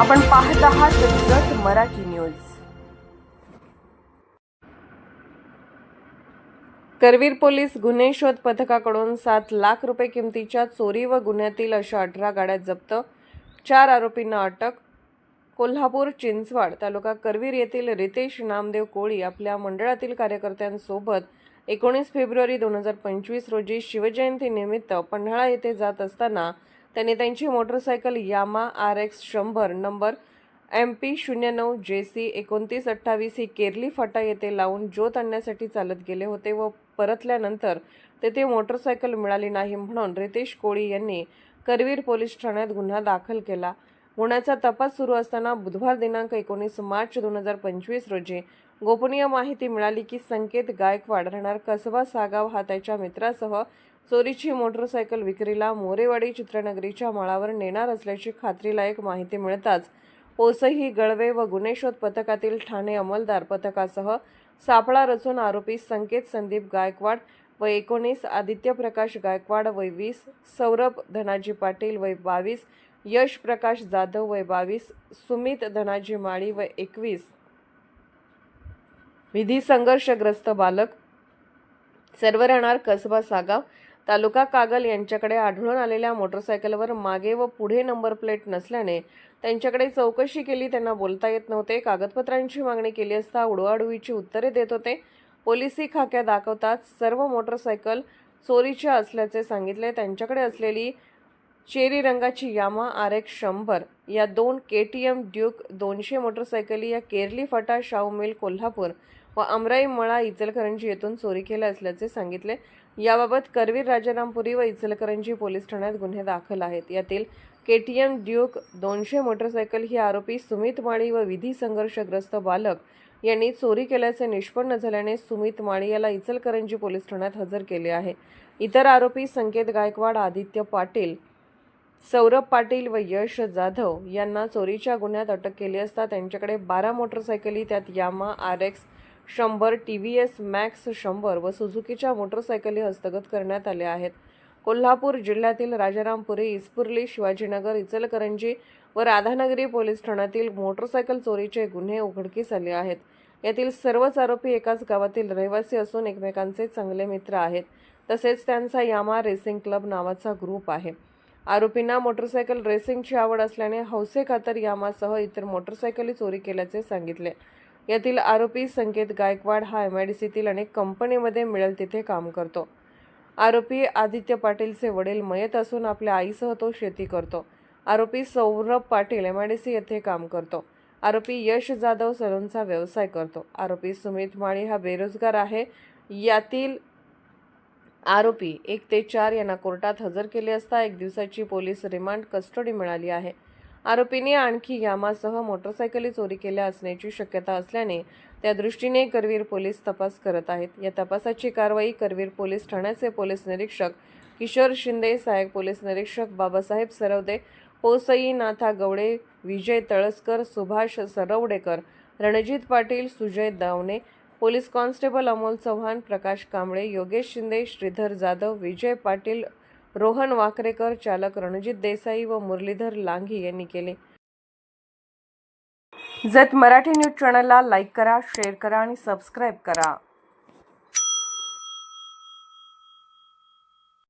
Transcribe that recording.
आपण पाहत आहात जत मराठी न्यूज. करवीर पोलीस गुन्हे शोध पथकाकडून सात लाख रुपये किमतीच्या चोरी व गुन्ह्यातील अशा अठरा गाड्या जप्त. चार आरोपींना अटक. कोल्हापूर चिंचवाड तालुका करवीर येथील रितेश नामदेव कोळी आपल्या मंडळातील कार्यकर्त्यांसोबत एकोणीस फेब्रुवारी दोन हजार पंचवीस रोजी शिवजयंती निमित्त पन्हाळा येथे जात असताना त्यांनी त्यांची मोटरसायकल यामा आर एक्स शंभर नंबर एम पी शून्य नऊ जे सी एकोणतीस अठ्ठावीस ही केरली फाटा येथे लावून ज्योत आणण्यासाठी चालत गेले होते व परतल्यानंतर तेथे मोटरसायकल मिळाली नाही म्हणून रितेश कोळी यांनी करवीर पोलीस ठाण्यात गुन्हा दाखल केला. गुन्ह्याचा तपास सुरू असताना बुधवार दिनांक एकोणीस मार्च दोन हजार पंचवीस रोजी गोपनीय माहिती मिळाली की संकेत गायकवाड राहणार कसबा सागाव हा त्याच्या मित्रासह चोरीची मोटरसायकल विक्रीला मोरेवाडी चित्रनगरीच्या माळावर नेणार असल्याची खात्रीलायक माहिती मिळताच पोसई गळवे व गुन्हे शोध पथकातील ठाणे अंमलदार पथकासह सापळा रचून आरोपी संकेत संदीप गायकवाड व एकोणीस आदित्य प्रकाश गायकवाड वय वीस सौरभ धनाजी पाटील वय बावीस यश प्रकाश जाधव वय बावीस सुमित धनाजी माळी वय एकवीस. विधी संघर्षग्रस्त बालक. सर्व राहणार कसबा सागाव. तालुका कागल यांच्याकडे आढळून आलेल्या मोटरसायकलवर मागे व पुढे नंबर प्लेट नसल्याने त्यांच्याकडे चौकशी केली त्यांना बोलता येत नव्हते. कागदपत्रांची मागणी केली असता उडवाडवीची उत्तरे देत होते. पोलिसी खाक्या दाखवतात सर्व मोटरसायकल चोरीच्या असल्याचे सांगितले. त्यांच्याकडे असलेली चेरी रंगाची यामा आर एक्स शंभर या दोन के टी एम ड्यूक दोनशे मोटरसायकली या केरली फटा शाहू मिल कोल्हापूर व अमराई मळा इचलकरंजी येथून चोरी केल्या असल्याचे सांगितले. याबाबत करवीर राजारामपुरी व इचलकरंजी पोलीस ठाण्यात गुन्हे दाखल आहेत. यातील के टी एम ड्यूक दोनशे मोटरसायकल ही आरोपी सुमित माळी व विधी संघर्षग्रस्त बालक यांनी चोरी केल्याचे निष्पन्न झाल्याने सुमित माळी याला इचलकरंजी पोलीस ठाण्यात हजर केले आहे. इतर आरोपी संकेत गायकवाड आदित्य पाटील सौरभ पाटील व यश जाधव यांना चोरीच्या गुन्ह्यात अटक केली असता त्यांच्याकडे बारा मोटरसायकली त्यात यामा आर एक्स शंभर टी व्ही एस मॅक्स शंभर व सुझुकीच्या मोटरसायकली हस्तगत करण्यात आल्या आहेत. कोल्हापूर जिल्ह्यातील राजारामपुरी इस्पुर्ली शिवाजीनगर इचलकरंजी व राधानगरी पोलीस ठाण्यातील मोटरसायकल चोरीचे गुन्हे उघडकीस आले आहेत. यातील सर्वच आरोपी एकाच गावातील रहिवासी असून एकमेकांचे चांगले मित्र आहेत. तसेच त्यांचा यामा रेसिंग क्लब नावाचा ग्रुप आहे. आरोपींना मोटरसायकल रेसिंगची आवड असल्याने हौसे खातर यामासह इतर मोटरसायकली चोरी केल्याचे सांगितले. यातील आरोपी संकेत गायकवाड हा एम आय डी सीतील अनेक कंपनीमध्ये मिळेल तिथे काम करतो. आरोपी आदित्य पाटीलचे वडील मयत असून आपल्या आईसह तो शेती करतो. आरोपी Saurabh Patil M I D C येथे काम करतो. आरोपी यश जाधव सलूनचा व्यवसाय करतो. आरोपी सुमित माळी हा बेरोजगार आहे. यातील आरोपी एक ते चार यांना कोर्टात हजर केले असता एक दिवसाची पोलीस रिमांड कस्टडी मिळाली आहे. आरोपीने आणखी यामासह मोटरसायकली चोरी केल्या असण्याची शक्यता असल्याने त्या दृष्टीने करवीर पोलीस तपास करत आहेत. या तपासाची कारवाई करवीर पोलीस ठाण्याचे पोलीस निरीक्षक किशोर शिंदे सहाय्यक पोलीस निरीक्षक बाबासाहेब सरवदे पोसई नाथा गवडे विजय तळसकर सुभाष सरवडेकर रणजित पाटील सुजय दावणे पोलीस कॉन्स्टेबल अमोल चव्हाण प्रकाश कांबळे योगेश शिंदे श्रीधर जाधव विजय पाटील रोहन वाकरेकर चालक रणजित देसाई व मुरलीधर लांघी यांनी केले. जत मराठी न्यूज चॅनलला लाईक करा शेअर करा आणि सबस्क्राईब करा.